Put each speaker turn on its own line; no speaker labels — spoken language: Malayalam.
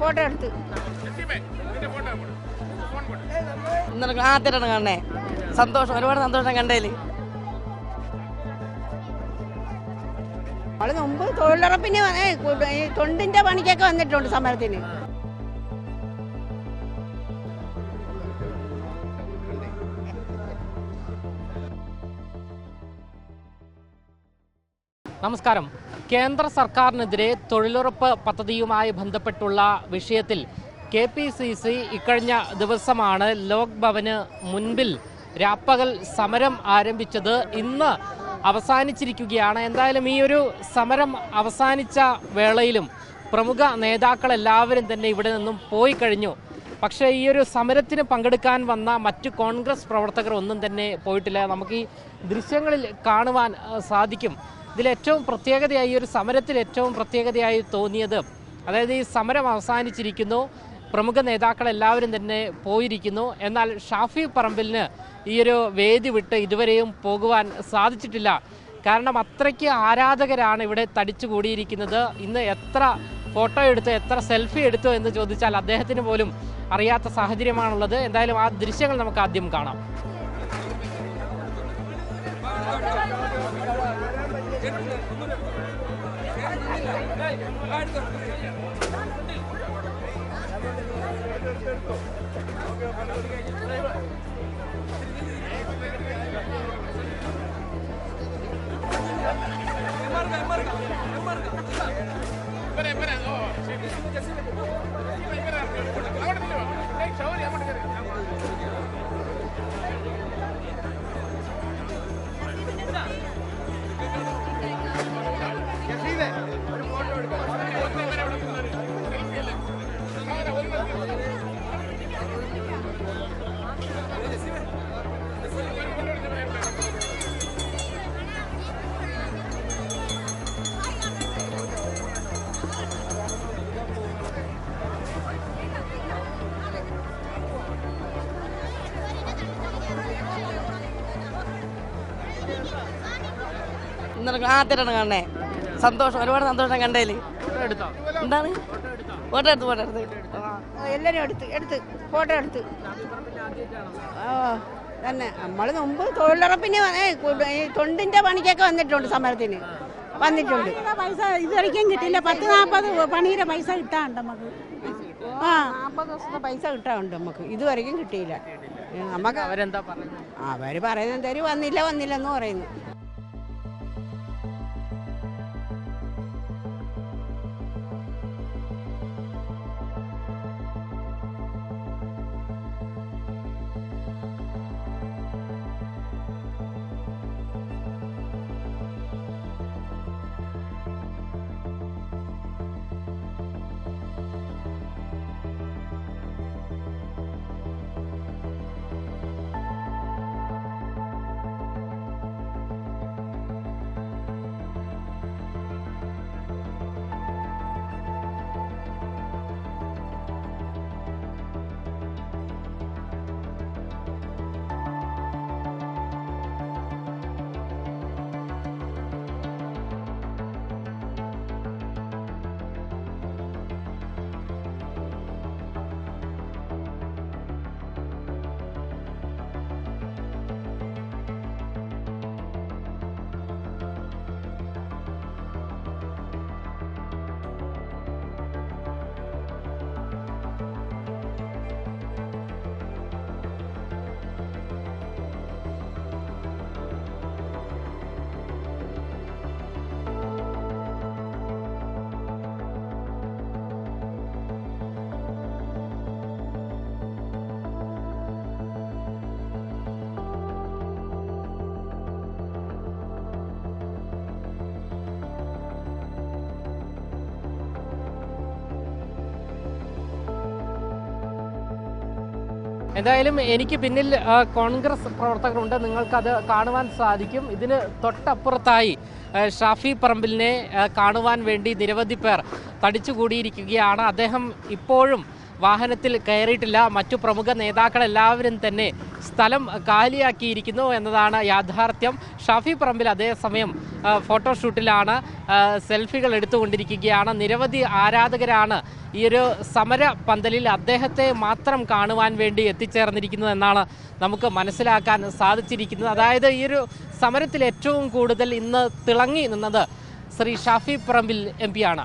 ഫോട്ടോ എടുത്ത്.
ഇന്നലെ ആദ്യമായിട്ടാണ് കാണണേ. സന്തോഷം ഒരുപാട് സന്തോഷം കണ്ടേൽ.
അവൾ മുമ്പ് തൊഴിലുറപ്പിന് തൊണ്ടിന്റെ പണിക്കൊക്കെ വന്നിട്ടുണ്ട് സമരത്തിന്.
നമസ്കാരം. കേന്ദ്ര സർക്കാരിനെതിരെ തൊഴിലുറപ്പ് പദ്ധതിയുമായി ബന്ധപ്പെട്ടുള്ള വിഷയത്തിൽ കെ പി സി സി ഇക്കഴിഞ്ഞ ദിവസമാണ് ലോക് ഭവന് മുൻപിൽ രാപ്പകൽ സമരം ആരംഭിച്ചത്. ഇന്ന് അവസാനിച്ചിരിക്കുകയാണ്. എന്തായാലും ഈ ഒരു സമരം അവസാനിച്ച വേളയിലും പ്രമുഖ നേതാക്കളെല്ലാവരും തന്നെ ഇവിടെ നിന്നും പോയി കഴിഞ്ഞു. പക്ഷേ ഈ ഒരു സമരത്തിന് പങ്കെടുക്കാൻ വന്ന മറ്റ് കോൺഗ്രസ് പ്രവർത്തകർ ഒന്നും തന്നെ പോയിട്ടില്ല. നമുക്ക് ഈ ദൃശ്യങ്ങളിൽ കാണുവാൻ സാധിക്കും. ഇതിൽ ഏറ്റവും പ്രത്യേകതയായി ഒരു സമരത്തിൽ ഏറ്റവും പ്രത്യേകതയായി തോന്നിയത് അതായത് ഈ സമരം അവസാനിച്ചിരിക്കുന്നു. പ്രമുഖ നേതാക്കൾ എല്ലാവരും തന്നെ പോയിരിക്കുന്നു. എന്നാൽ ഷാഫി പറമ്പിലിന് ഈ ഒരു വേദി വിട്ട് ഇതുവരെയും പോകുവാൻ സാധിച്ചിട്ടില്ല. കാരണം അത്രയ്ക്ക് ആരാധകരാണ് ഇവിടെ തടിച്ചു കൂടിയിരിക്കുന്നത്. ഇന്ന് എത്ര ഫോട്ടോ എടുത്തു എത്ര സെൽഫി എടുത്തു എന്ന് ചോദിച്ചാൽ അദ്ദേഹത്തിന് പോലും അറിയാത്ത സാഹചര്യമാണുള്ളത്. എന്തായാലും ആ ദൃശ്യങ്ങൾ നമുക്ക് ആദ്യം കാണാം.
ಚೌರಿ ಅಮ್ಮ ഇന്നലെ ആദ്യമായിട്ടാണ് കാണണേ. സന്തോഷം ഒരുപാട് സന്തോഷം കണ്ടേൽ.
എടുത്തോ
എന്താണ്? ഫോട്ടോ എടുത്ത്? ഫോട്ടോ എടുത്ത്
ഓ, എല്ലാരും എടുത്ത് എടുത്ത് ഫോട്ടോ എടുത്ത്. ഓ തന്നെ. നമ്മൾ മുമ്പ് തൊഴിലുറപ്പിന് തൊണ്ടിന്റെ പണിക്കൊക്കെ വന്നിട്ടുണ്ട് സമരത്തിന്. വന്നിട്ടുണ്ട്.
പൈസ ഇതുവരെയ്ക്കും കിട്ടില്ല പത്ത് നാൽപ്പത് പണിയുടെ പൈസ കിട്ടാണ്ട് നമുക്ക്. ആ.
നാൽപ്പത് ദിവസത്തെ പൈസ കിട്ടാറുണ്ട് നമുക്ക്. ഇതുവരെയ്ക്കും കിട്ടിയില്ല. നമുക്ക്
അവരെന്താ പറയുന്നത്
അവർ പറയുന്നത് എന്തായാലും വന്നില്ല വന്നില്ല എന്ന് പറയുന്നു.
എന്തായാലും എനിക്ക് പിന്നിൽ കോൺഗ്രസ് പ്രവർത്തകരുണ്ട്. നിങ്ങൾക്കത് കാണുവാൻ സാധിക്കും. ഇതിന് തൊട്ടപ്പുറത്തായി ഷാഫി പറമ്പിലിനെ കാണുവാൻ വേണ്ടി നിരവധി പേർ തടിച്ചുകൂടിയിരിക്കുകയാണ്. അദ്ദേഹം ഇപ്പോഴും വാഹനത്തിൽ കയറിയിട്ടില്ല. മറ്റു പ്രമുഖ നേതാക്കൾ എല്ലാവരും തന്നെ സ്ഥലം കാലിയാക്കിയിരിക്കുന്നു എന്നതാണ് യാഥാർത്ഥ്യം. ഷാഫി പറമ്പിൽ അതേസമയം ഫോട്ടോഷൂട്ടിലാണ് സെൽഫികൾ എടുത്തുകൊണ്ടിരിക്കുകയാണ്. നിരവധി ആരാധകരാണ് ഈ ഒരു സമര പന്തലിൽ അദ്ദേഹത്തെ മാത്രം കാണുവാൻ വേണ്ടി എത്തിച്ചേർന്നിരിക്കുന്നത് എന്നാണ് നമുക്ക് മനസ്സിലാക്കാൻ സാധിച്ചിരിക്കുന്നത്. അതായത് ഈ ഒരു സമരത്തിൽ ഏറ്റവും കൂടുതൽ ഇന്ന് തിളങ്ങി നിന്നത് ശ്രീ ഷാഫി പറമ്പിൽ എം പിയാണ്